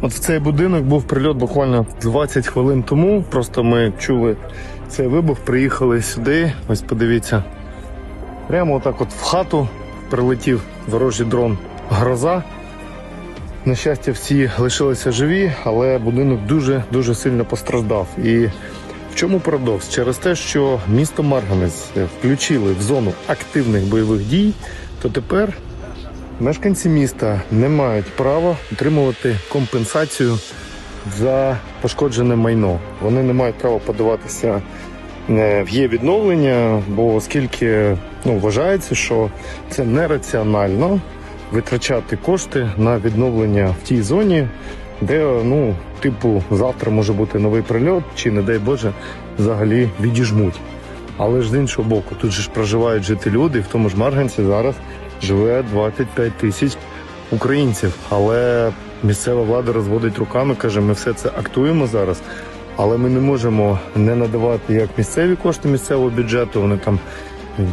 От в цей будинок був прильот буквально 20 хвилин тому. Просто ми чули цей вибух, приїхали сюди. Ось подивіться. Прямо отак от в хату прилетів ворожий дрон гроза. На щастя, всі лишилися живі, але будинок дуже дуже сильно постраждав. І в чому парадокс? Через те, що місто Марганець включили в зону активних бойових дій, то тепер мешканці міста не мають права отримувати компенсацію за пошкоджене майно. Вони не мають права подаватися е, в є відновлення, бо оскільки ну, вважається, що це нераціонально витрачати кошти на відновлення в тій зоні, де ну, типу, завтра може бути новий прильот, чи, не дай Боже, взагалі відіжмуть. Але ж з іншого боку, тут же ж проживають жити люди, в тому ж Марганці зараз живе 25 тисяч українців. Але місцева влада розводить руками, каже, ми все це актуємо зараз. Але ми не можемо не надавати як місцеві кошти місцевого бюджету. Вони там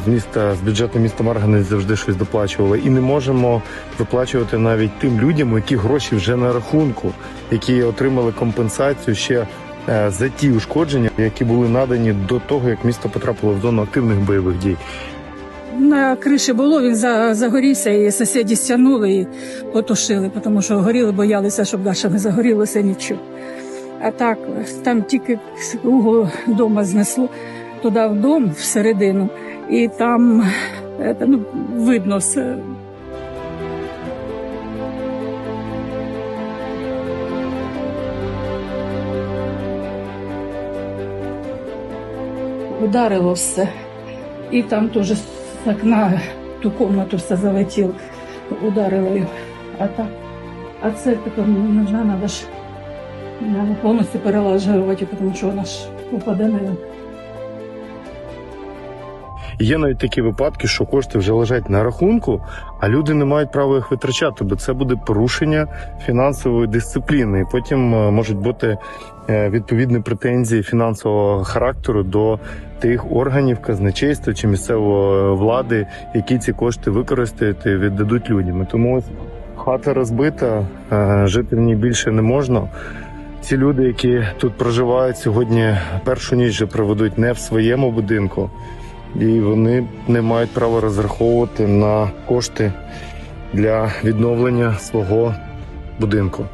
з міста з бюджету міста Марганець завжди щось доплачували, і не можемо виплачувати навіть тим людям, яких гроші вже на рахунку, які отримали компенсацію ще е, за ті ушкодження, які були надані до того, як місто потрапило в зону активних бойових дій. На криші було, він за- загорівся, і сусіді стягнули і потушили, тому що горіли, боялися, щоб далі не загорілося нічого. А так, там тільки угол дома знесло туди в дом всередину, і там е, ну, видно все. Ударило все. І там теж з окна ту комнату все залетіло, ударило його. А так, а це тепер не знаю, треба ж надо повністю перелажувати, тому що вона ж упаде на. Є навіть такі випадки, що кошти вже лежать на рахунку, а люди не мають права їх витрачати, бо це буде порушення фінансової дисципліни. І потім е, можуть бути відповідні претензії фінансового характеру до тих органів казначейства чи місцевої влади, які ці кошти використають і віддадуть людям. Тому ось хата розбита, е, жити в ній більше не можна. Ці люди, які тут проживають сьогодні, першу ніч вже проведуть не в своєму будинку, і вони не мають права розраховувати на кошти для відновлення свого будинку.